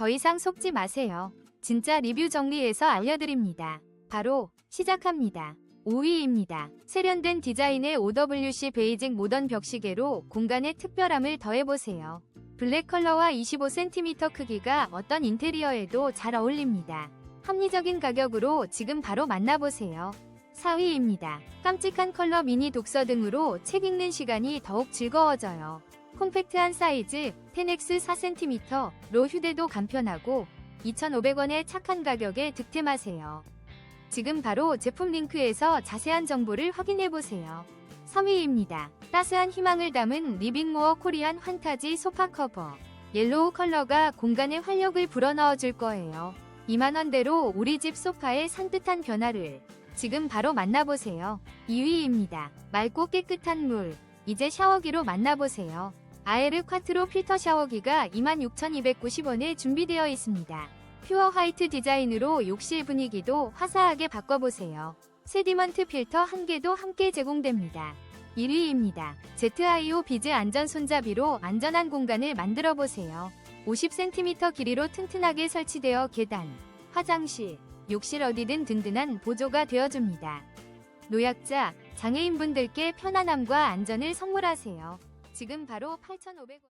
더 이상 속지 마세요. 진짜 리뷰 정리해서 알려드립니다. 바로 시작합니다. 5위입니다. 세련된 디자인의 OWC 베이직 모던 벽시계로 공간에 특별함을 더해보세요. 블랙 컬러와 25cm 크기가 어떤 인테리어에도 잘 어울립니다. 합리적인 가격으로 지금 바로 만나보세요. 4위입니다. 깜찍한 컬러 미니 독서 등으로 책 읽는 시간이 더욱 즐거워져요. 콤팩트한 사이즈 10x 4cm로 휴대도 간편하고 2,500원의 착한 가격에 득템하세요. 지금 바로 제품 링크에서 자세한 정보를 확인해보세요. 3위입니다. 따스한 희망을 담은 리빙모어 코리안 환타지 소파 커버. 옐로우 컬러가 공간에 활력을 불어넣어 줄 거예요. 2만원대로 우리 집 소파의 산뜻한 변화를 지금 바로 만나보세요. 2위입니다. 맑고 깨끗한 물. 이제 샤워기로 만나보세요. 아에르 콰트로 필터 샤워기가 26,290원에 준비되어 있습니다. 퓨어 화이트 디자인으로 욕실 분위기도 화사하게 바꿔보세요. 세디먼트 필터 한 개도 함께 제공됩니다. 1위입니다. ZIO 비즈 안전 손잡이로 안전한 공간을 만들어 보세요. 50cm 길이로 튼튼하게 설치되어 계단, 화장실, 욕실 어디든 든든한 보조가 되어줍니다. 노약자, 장애인분들께 편안함과 안전을 선물하세요. 지금 바로 8,500원.